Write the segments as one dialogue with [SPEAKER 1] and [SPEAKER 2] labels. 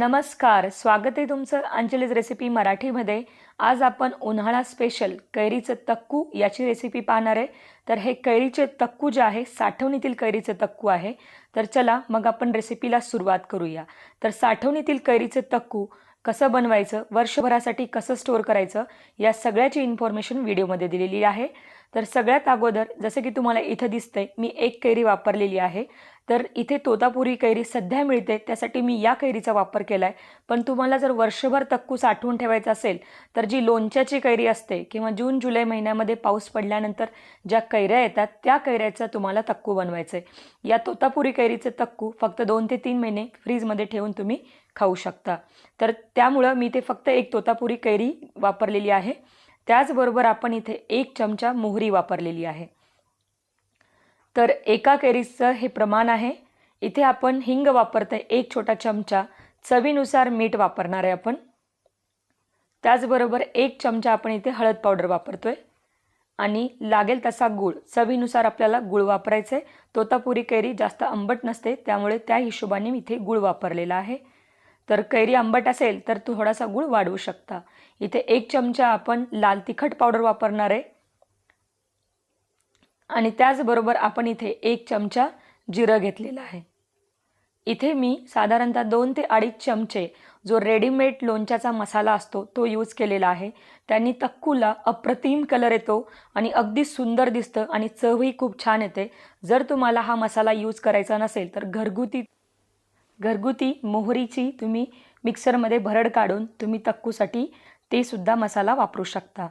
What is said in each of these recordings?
[SPEAKER 1] नमस्कार स्वागत आहे तुमचं अंजलीज रेसिपी मराठीमध्ये. आज आपण उन्हाळा स्पेशल कैरीचं तक्कू याची रेसिपी पाहणार आहे. तर हे कैरीचे तक्कू जे आहे साठवणीतील कैरीचं तक्कू आहे. तर चला मग आपण रेसिपीला सुरुवात करूया. तर साठवणीतील कैरीचं तक्कू कसं बनवायचं वर्षभरासाठी कसं स्टोअर करायचं या सगळ्याची इन्फॉर्मेशन व्हिडिओमध्ये दिलेली आहे. तर सगळ्यात अगोदर जसं की तुम्हाला इथं दिसतंय मी एक कैरी वापरलेली आहे. तर इथे तोतापुरी कैरी सध्या मिळते त्यासाठी मी या कैरीचा वापर केला आहे पण तुम्हाला जर वर्षभर तक्कू साठवून ठेवायचं असेल तर जी लोणच्याची कैरी असते किंवा जून जुलै महिन्यामध्ये पाऊस पडल्यानंतर ज्या कैऱ्या येतात त्या कैऱ्याचा तुम्हाला तक्कू बनवायचं आहे या तोतापुरी कैरीचे तक्कू फक्त दोन ते तीन महिने फ्रीजमध्ये ठेवून तुम्ही खाऊ शकता. तर त्यामुळं मी ते फक्त एक तोतापुरी कैरी वापरलेली आहे. त्याचबरोबर आपण इथे एक चमचा मोहरी वापरलेली आहे. तर एका कैरीचं हे प्रमाण आहे. इथे आपण हिंग वापरतोय. एक छोटा चमचा. चवीनुसार मीठ वापरणार आहे आपण. त्याचबरोबर एक चमचा आपण इथे हळद पावडर वापरतोय. आणि लागेल तसा गूळ. चवीनुसार आपल्याला गूळ वापरायचं आहे. तोतापुरी कैरी जास्त आंबट नसते. त्यामुळे त्या हिशोबाने इथे गूळ वापरलेला आहे. तर कैरी आंबट असेल तर थोडासा गूळ वाढवू शकता. इथे एक चमचा आपण लाल तिखट पावडर वापरणार आहे. आणि त्याचबरोबर आपण इथे एक चमचा जिरं घेतलेलं आहे. इथे मी साधारणतः दोन ते अडीच चमचे जो रेडीमेड लोणच्याचा मसाला असतो तो यूज केलेला आहे. त्यांनी तक्कूला अप्रतिम कलर येतो आणि अगदी सुंदर दिसतं आणि चवही खूप छान येते. जर तुम्हाला हा मसाला यूज करायचा नसेल तर घरगुती घरगुती मोहरीची तुम्ही मिक्सरमध्ये भरड काढून तुम्ही तक्कूसाठी ते सुद्धा मसाला वापरू शकता.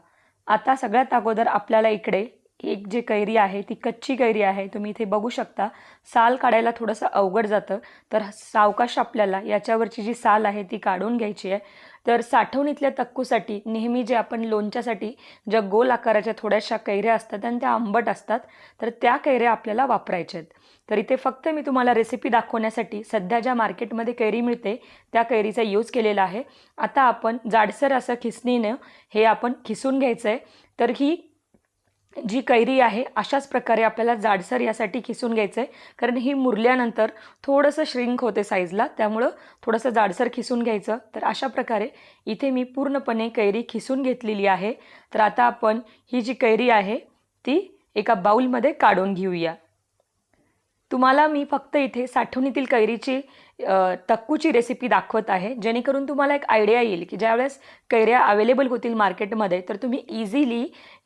[SPEAKER 1] आता सगळ्यात अगोदर आपल्याला इकडे एक जे कैरी आहे ती कच्ची कैरी आहे तुम्ही इथे बघू शकता. साल काढायला थोडंसं अवघड जातं. तर सावकाश आपल्याला याच्यावरची जी साल आहे ती काढून घ्यायची आहे. तर साठवणीतल्या तक्कूसाठी नेहमी जे आपण लोणच्यासाठी ज्या गोल आकाराच्या थोड्याशा कैऱ्या असतात आणि त्या आंबट असतात तर त्या कैऱ्या आपल्याला वापरायच्या आहेत. तर इथे फक्त मी तुम्हाला रेसिपी दाखवण्यासाठी सध्या ज्या मार्केटमध्ये कैरी मिळते त्या कैरीचा यूज केलेला आहे. आता आपण जाडसर असं खिसणीनं हे आपण खिसून घ्यायचं आहे. तर ही जी कैरी आहे अशाच प्रकारे आपल्याला जाडसर यासाठी खिसून घ्यायचं आहे कारण ही मुरल्यानंतर थोडंसं श्रिंक होते साईजला त्यामुळं थोडंसं जाडसर खिसून घ्यायचं. तर अशा प्रकारे इथे मी पूर्णपणे कैरी खिसून घेतलेली आहे. तर आता आपण ही जी कैरी आहे ती एका बाऊलमध्ये काढून घेऊया. तुम्हाला मी फक्त इथे साठवणीतील कैरीची तक्कूची रेसिपी दाखवत आहे. जेणेकरून तुम्हाला एक आयडिया येईल की ज्यावेळेस कैऱ्या अवेलेबल होतील मार्केटमध्ये तर तुम्ही इझिली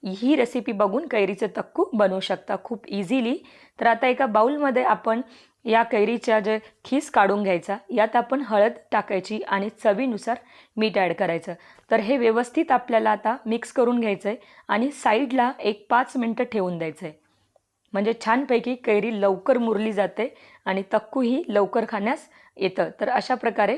[SPEAKER 1] ही रेसिपी बघून कैरीचं तक्कू बनवू शकता. खूप इझिली तर आता एका बाऊलमध्ये आपण या कैरीच्या जे खीस काढून घ्यायचा यात आपण हळद टाकायची आणि चवीनुसार मीठ ॲड करायचं. तर हे व्यवस्थित आपल्याला आता मिक्स करून घ्यायचं आहे आणि साईडला एक पाच मिनटं ठेवून द्यायचं आहे म्हणजे छानपैकी कैरी लवकर मुरली जाते आणि तक्कूही लवकर खाण्यास येतं. तर अशा प्रकारे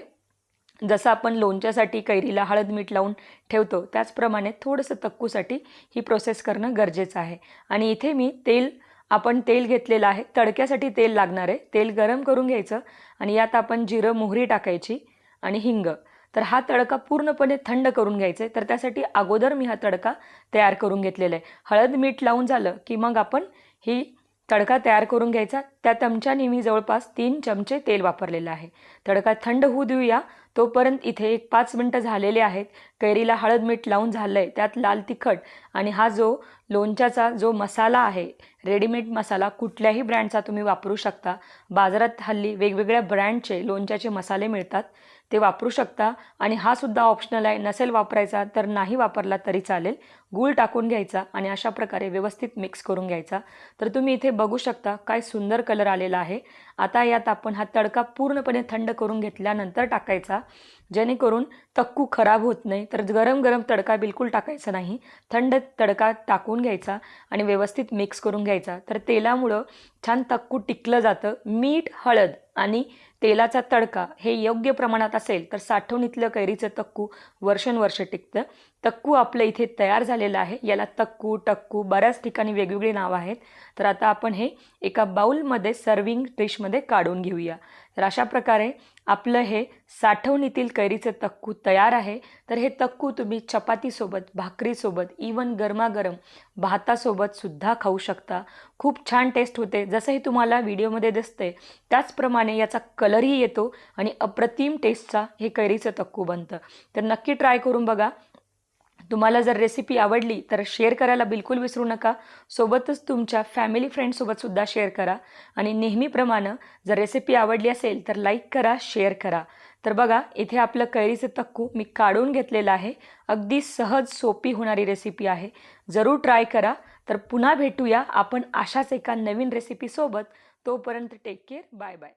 [SPEAKER 1] जसं आपण लोणच्यासाठी कैरीला हळद मीठ लावून ठेवतो त्याचप्रमाणे थोडंसं तक्कूसाठी ही प्रोसेस करणं गरजेचं आहे. आणि इथे मी तेल आपण तेल घेतलेलं आहे. तडक्यासाठी तेल लागणार आहे. तेल गरम करून घ्यायचं आणि यात आपण जिरं मोहरी टाकायची आणि हिंग. तर हा तडका पूर्णपणे थंड करून घ्यायचा आहे तर त्यासाठी अगोदर मी हा तडका तयार करून घेतलेला आहे. हळद मीठ लावून झालं की मग आपण ही तडका तयार करून घ्यायचा. त्या चमच्याने मी जवळपास तीन चमचे तेल वापरलेलं आहे. तडका थंड होऊ देऊया. तोपर्यंत इथे एक पाच मिनटं झालेले आहेत. कैरीला हळद मीठ लावून झालं आहे त्यात लाल तिखट आणि हा जो लोणच्याचा जो मसाला आहे रेडीमेड मसाला कुठल्याही ब्रँडचा तुम्ही वापरू शकता. बाजारात हल्ली वेगवेगळ्या ब्रँडचे लोणच्याचे मसाले मिळतात. ते वापरू शकता. आणि हा सुद्धा ऑप्शनल आहे. नसेल वापरायचा तर नाही वापरला तरी चालेल. गूळ टाकून घ्यायचा आणि अशा प्रकारे व्यवस्थित मिक्स करून घ्यायचा. तर तुम्ही इथे बघू शकता काय सुंदर कलर आलेला आहे. आता यात आपण हा तडका पूर्णपणे थंड करून घेतल्यानंतर टाकायचा. जेणेकरून तक्कू खराब होत नाही. तर गरम गरम तडका बिलकुल टाकायचा नाही. थंड तडका टाकून घ्यायचा आणि व्यवस्थित मिक्स करून घ्यायचा. तर तेलामुळं छान तक्कू टिकलं जातं. मीठ हळद आणि तेलाचा तडका हे योग्य प्रमाणात असेल तर साठवणीतलं कैरीचं तक्कू वर्षानुवर्ष टिकतं. तक्कू आपलं इथे तयार झालेलं आहे. याला तक्कू टक्कू बऱ्याच ठिकाणी वेगवेगळी नावं आहेत. तर आता आपण हे एका बाऊलमध्ये सर्विंग डिशमध्ये काढून घेऊया. तर अशा प्रकारे आपलं हे साठवणीतील कैरीचं तक्कू तयार आहे. तर हे तक्कू तुम्ही चपातीसोबत भाकरीसोबत इवन गरमागरम भातासोबत सुद्धा खाऊ शकता. खूप छान टेस्ट होते. जसंही तुम्हाला व्हिडिओमध्ये दिसते त्याचप्रमाणे याचा कलरही येतो आणि अप्रतिम टेस्टचा हे कैरीचं तक्कू बनतं. तर नक्की ट्राय करून बघा. तुम्हाला जर रेसिपी आवडली तर शेअर करायला बिलकुल विसरू नका. सोबतच तुमच्या फॅमिली फ्रेंडसोबतसुद्धा शेअर करा. आणि नेहमीप्रमाणे जर रेसिपी आवडली असेल तर लाईक करा शेअर करा. तर बघा इथे आपलं कैरीचं तक्कू मी काढून घेतलेलं आहे. अगदी सहज सोपी होणारी रेसिपी आहे. जरूर ट्राय करा. तर पुन्हा भेटूया आपण अशाच एका नवीन रेसिपीसोबत तोपर्यंत टेक केअर बाय बाय